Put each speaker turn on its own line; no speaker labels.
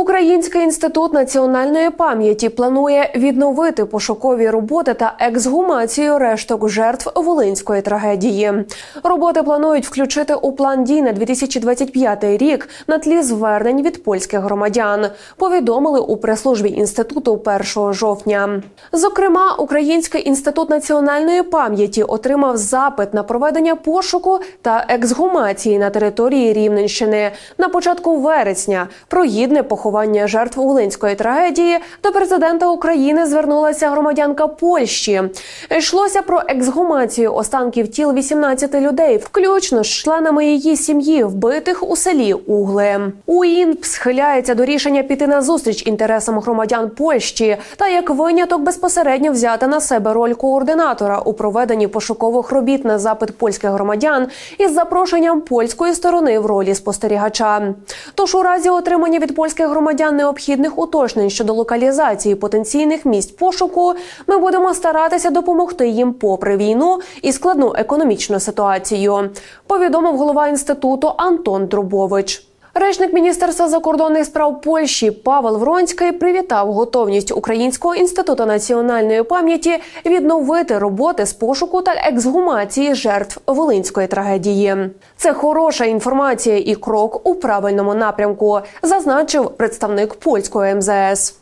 Український інститут національної пам'яті планує відновити пошукові роботи та ексгумацію решток жертв волинської трагедії. Роботи планують включити у план дій на 2025 рік на тлі звернень від польських громадян. Повідомили у прес-службі інституту 1 жовтня. Зокрема, Український інститут національної пам'яті отримав запит на проведення пошуку та ексгумації на території Рівненщини на початку вересня. Про гідне поховання жертв Волинської трагедії до президента України звернулася громадянка Польщі. Йшлося про ексгумацію останків тіл 18 людей, включно з членами її сім'ї, вбитих у селі Угле. УІНП схиляється до рішення піти на зустріч інтересам громадян Польщі та як виняток безпосередньо взяти на себе роль координатора у проведенні пошукових робіт на запит польських громадян із запрошенням польської сторони в ролі спостерігача. Тож у разі отримання від польських громадян необхідних уточнень щодо локалізації потенційних місць пошуку, ми будемо старатися допомогти їм попри війну і складну економічну ситуацію. Повідомив голова інституту Антон Друбович. Речник міністерства закордонних справ Польщі Павел Вронський привітав готовність Українського інституту національної пам'яті відновити роботи з пошуку та ексгумації жертв волинської трагедії. Це хороша інформація і крок у правильному напрямку, зазначив представник польського МЗС.